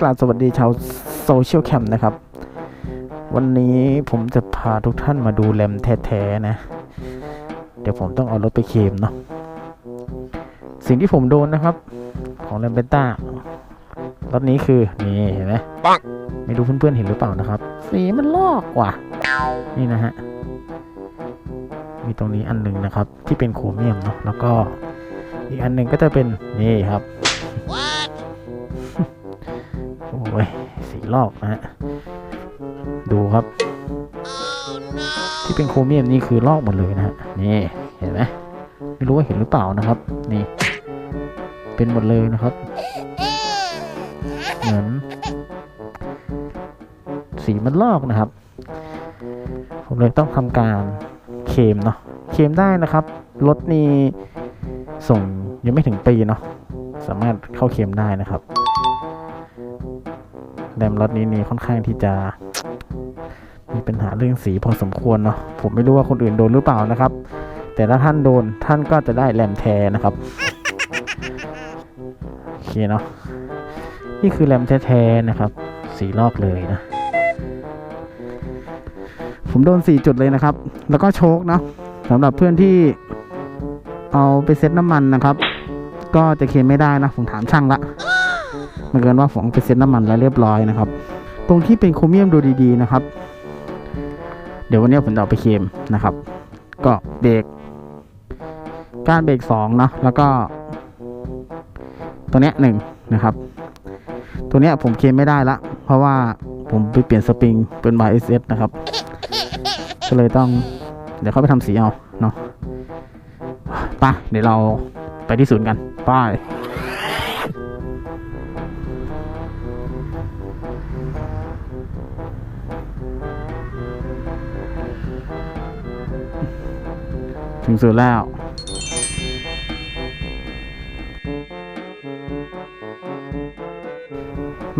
กราบสวัสดีชาวโซเชียลแคมป์นะครับ วันนี้ผมจะพาทุกท่านมาดูแรมแท้ๆนะ เดี๋ยวผมต้องเอารถไปเคลมเนาะสิ่งที่ผมโดนนะครับ ของแรมเบต้ารถนี้คือ นี่เห็นไหมปังไม่รู้เพื่อนๆเห็นหรือเปล่านะครับ สีมันลอกว่ะ นี่นะฮะ มีตรงนี้อันหนึ่งนะครับ ที่เป็นโครเมียมเนาะแล้วก็อีกอันหนึ่งก็จะเป็นนี่ครับ โอ้ยสีลอกนะฮะ ดูครับ ที่เป็นโครเมียมนี่คือลอกหมดเลยนะฮะ นี่เห็นไหมไม่รู้ว่าเห็นหรือเปล่านะครับ นี่ เป็นหมดเลยนะครับ เหมือน สีมันลอกนะครับ ผมเลยต้องทำการเคมเนาะเคมได้นะครับรถนี่ส่งยังไม่ถึงปีเนาะสามารถเข้าเคมได้นะครับ แรมรถนี้นี่ค่อนข้างที่จะ มีปัญหาเรื่องสีพอสมควรเนาะผมไม่รู้ว่าคนอื่นโดนหรือเปล่านะครับ แต่ถ้าท่านโดนท่านก็จะได้แรมแท้นะครับโอเคเนาะนี่คือแรมแท้ๆนะครับ สีลอกเลยนะ ผมโดนสี่จุดเลยนะครับ แล้วก็โชคเนาะสำหรับเพื่อนที่เอาไปเซ็ตน้ำมันนะครับ ก็จะเคลมไม่ได้นะ ผมถามช่างละ มันเกินว่าผมเอาไปเซ็ตน้ำมันแล้วเรียบร้อยนะครับ ตรงที่เป็นโครเมียมดูดีๆนะครับ เดี๋ยววันนี้ผมจะเอาไปเคลมนะครับ ก็เบรกก้านเบรกสองเนาะแล้วก็ตัวเนี้ยหนึ่งนะครับ ตัวเนี้ยผมเคลมไม่ได้ละ เพราะว่าผมไปเปลี่ยนสปริงเป็น YSS นะครับ ก็เลยต้องเดี๋ยวเขาไปทำสีเอาเนาะไปเดี๋ยวเราไปที่ศูนย์กัน ไป ถึงศูนย์แล้ว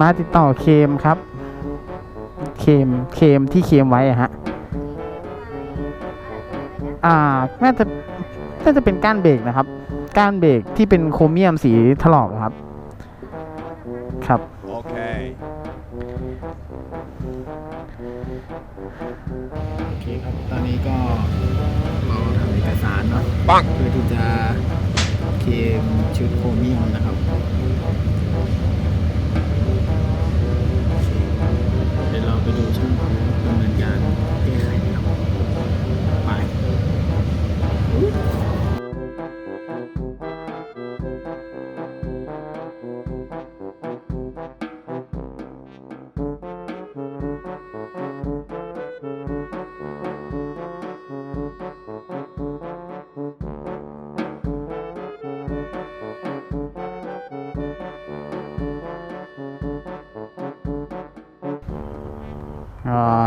มาติดต่อเคมครับ เคมเคมที่เคมไว้อะฮะ อ่า น่าจะ น่าจะเป็นก้านเบรกนะครับ ก้านเบรกที่เป็นโครเมียมสีถลอกครับ ครับ Okay. โอเคครับ ตอนนี้ก็ารเนาะปังเพื่อที่จะเคลมชุดโครเมียมนะครับเดี๋ยวเราไปดูช่างเขาดำเนินการแก้ไขนะครับไป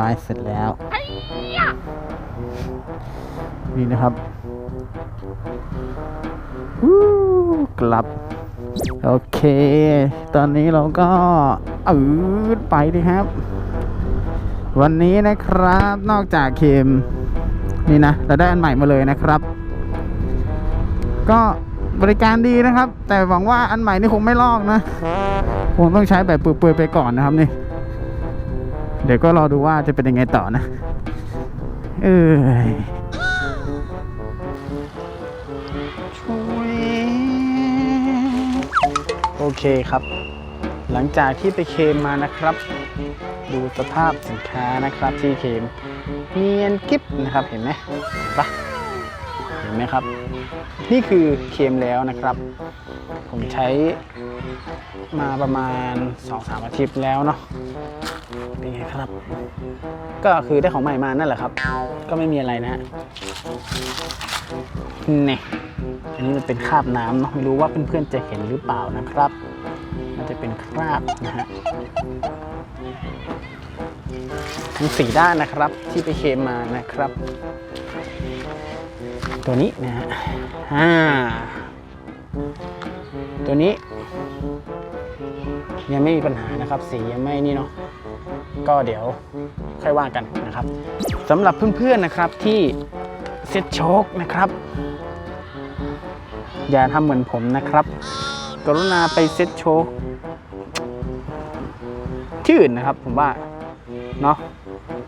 อ๋อเสร็จแล้ว นี่นะครับวู้กลับ โอเค ตอนนี้เราก็อืดไปดีครับ วันนี้นะครับนอกจากเคมนี่นะเราได้อันใหม่มาเลยนะครับ ก็บริการดีนะครับ แต่หวังว่าอันใหม่นี่คงไม่ลอกนะ คงต้องใช้แบบเปื่อยๆไปก่อนนะครับนี่ เดี๋ยวก็รอดูว่าจะเป็นยังไงต่อนะ เออช่วยโอเคครับ หลังจากที่ไปเคมมานะครับ ดูสภาพสินค้านะครับที่เคมเนียนกิฟนะครับเห็นไหมเห็นปะ เห็นไหมครับ นี่คือเคลมแล้วนะครับ ผมใช้มาประมาณ 2-3 อาทิตย์แล้วเนาะเป็นไงครับ ก็คือได้ของใหม่มานั่นแหละครับ ก็ไม่มีอะไรนะฮะเนี่ยอันนี้มันเป็นคราบน้ำเนาะไม่รู้ว่าเพื่อนๆจะเห็นหรือเปล่านะครับ มันจะเป็นคราบนะฮะทั้งสี่ด้านนะครับที่ไปเคมมานะครับ ตัวนี้นะฮะอ่าตัวนี้ ยังไม่มีปัญหานะครับ สียังไม่นี่เนาะก็เดี๋ยวค่อยว่ากันนะครับสำหรับเพื่อนๆนะครับที่เซ็ตโชคนะครับ อย่าทำเหมือนผมนะครับ กรุณาไปเซ็ตโชคที่อื่นนะครับผมว่าเนาะ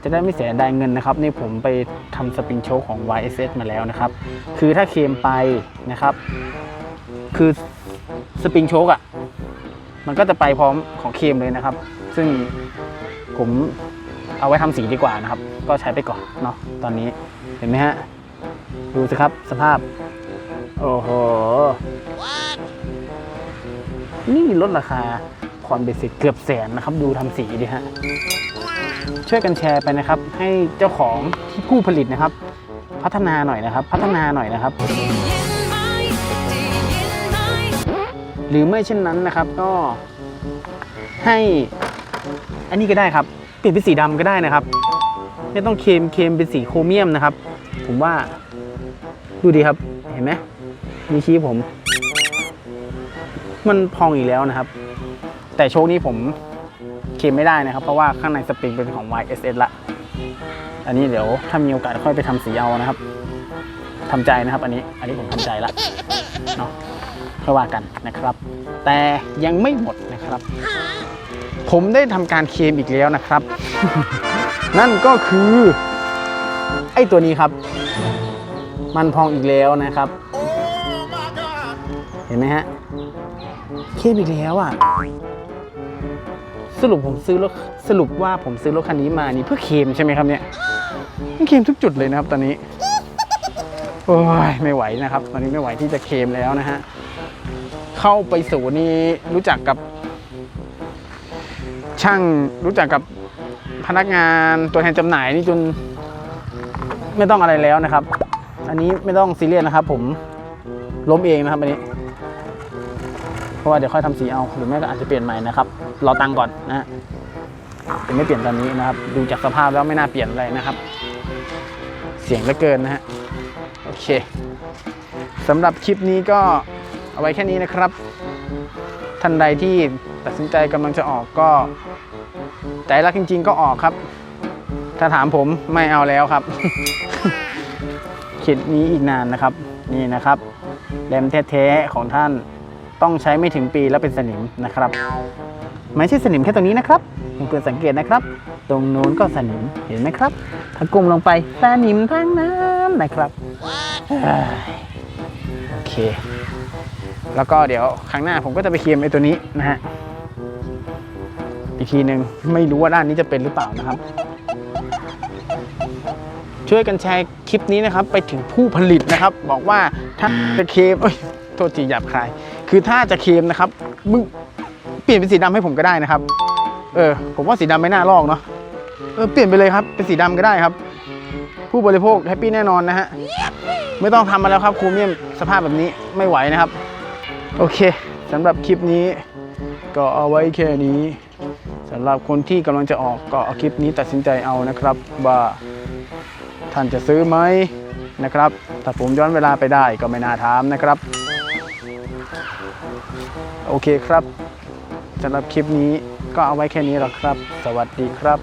จะได้ไม่เสียดายเงินนะครับ นี่ผมไปทำสปริงโชคของ YSS มาแล้วนะครับ คือถ้าเคมไปนะครับ คือสปริงโชคอะ่ะ มันก็จะไปพร้อมของเคมเลยนะครับ ซึ่งผมเอาไว้ทำสีดีกว่านะครับ ก็ใช้ไปก่อนเนาะตอนนี้เห็นไหมฮะ ดูสิครับสภาพ โอ้โห นี่ลดราคาผ่อนเบสิกเกือบแสนนะครับ ดูทำสีดิฮะ ช่วยกันแชร์ไปนะครับ ให้เจ้าของที่ผู้ผลิตนะครับ พัฒนาหน่อยนะครับ พัฒนาหน่อยนะครับ หรือไม่เช่นนั้นนะครับก็ให้อันนี้ก็ได้ครับเปลี่ยนเป็นสีดำก็ได้นะครับ ไม่ต้องเคมเคมเป็นสีโครเมียมนะครับ ผมว่าดูดีครับเห็นไหมมีชี้ผม มันพองอีกแล้วนะครับ แต่โชคนี้ผม เคลมไม่ได้นะครับ เพราะว่าข้างในสปริงเป็นของ YSS ละ อันนี้เดี๋ยวถ้ามีโอกาสค่อยไปทำสีเอานะครับทำใจนะครับ อันนี้อันนี้ผมทำใจละเนาะค่อยว่ากันนะครับ แต่ยังไม่หมดนะครับ ผมได้ทำการเคลมอีกแล้วนะครับ นั่นก็คือ ไอ้ตัวนี้ครับ มันพองอีกแล้วนะครับ เห็นไหมฮะเคลมอีกแล้วอะ สรุปผมซื้อรถสรุปว่าผมซื้อรถคันนี้มานี่เพื่อเคมใช่ไหมครับเนี่ยมันเคมทุกจุดเลยนะครับตอนนี้โอ้ยไม่ไหวนะครับ ตอนนี้ไม่ไหวที่จะเคมแล้วนะฮะเข้าไปสู่นี่รู้จักกับ ช่างรู้จักกับพนักงานตัวแทนจำหน่ายนี่จนไม่ต้องอะไรแล้วนะครับ อันนี้ไม่ต้องซีเรียสนะครับ ผมล้มเองนะครับอันนี้ เพราะว่าเดี๋ยวค่อยทำสีเอาหรือไม่ก็อาจจะเปลี่ยนใหม่นะครับรอตังก่อนนะฮะจะไม่เปลี่ยนตอนนี้นะครับ ดูจากสภาพแล้วไม่น่าเปลี่ยนอะไรนะครับ เสียงเหลือเกินนะฮะโอเคสำหรับคลิปนี้ก็เอาไว้แค่นี้นะครับ ท่านใดที่ตัดสินใจกำลังจะออกก็ ใจรักจริง ๆ ก็ออกครับ ถ้าถามผมไม่เอาแล้วครับคลิปนี้อีกนานนะครับ นี่นะครับแรมแท้ๆของท่าน ต้องใช้ไม่ถึงปีแล้วเป็นสนิมนะครับ ไม่ใช่สนิมแค่ตรงนี้นะครับเพื่อนสังเกตนะครับ ตรงนู้นก็สนิมเห็นไหมครับ ถ้ากลมลงไปสนิมทั้งนั้นนะครับโอเค แล้วก็เดี๋ยวครั้งหน้าผมก็จะไปเคลมไอ้ตัวนี้นะฮะอีกทีหนึ่งไม่รู้ว่าด้านนี้จะเป็นหรือเปล่านะครับ ช่วยกันแชร์คลิปนี้นะครับ ไปถึงผู้ผลิตนะครับ บอกว่าถ้าจะเคลมเอ้ยโทษทีหยาบคาย คือถ้าจะเคลมนะครับ มึงเปลี่ยนเป็นสีดำให้ผมก็ได้นะครับ เออ ผมว่าสีดำไม่น่าลอกเนาะ เออ เปลี่ยนไปเลยครับ เป็นสีดำก็ได้ครับ ผู้บริโภคแฮปปี้แน่นอนนะฮะ ไม่ต้องทำมาแล้วครับครูเมียมสภาพแบบนี้ไม่ไหวนะครับ โอเคสำหรับคลิปนี้ ก็เอาไว้แค่นี้สำหรับคนที่กำลังจะออกก็เอาคลิปนี้ตัดสินใจเอานะครับ ว่าท่านจะซื้อไหมนะครับ ถ้าผมย้อนเวลาไปได้ก็ไม่น่าถามนะครับ โอเคครับสำหรับคลิปนี้ก็เอาไว้แค่นี้หรอกครับ สวัสดีครับ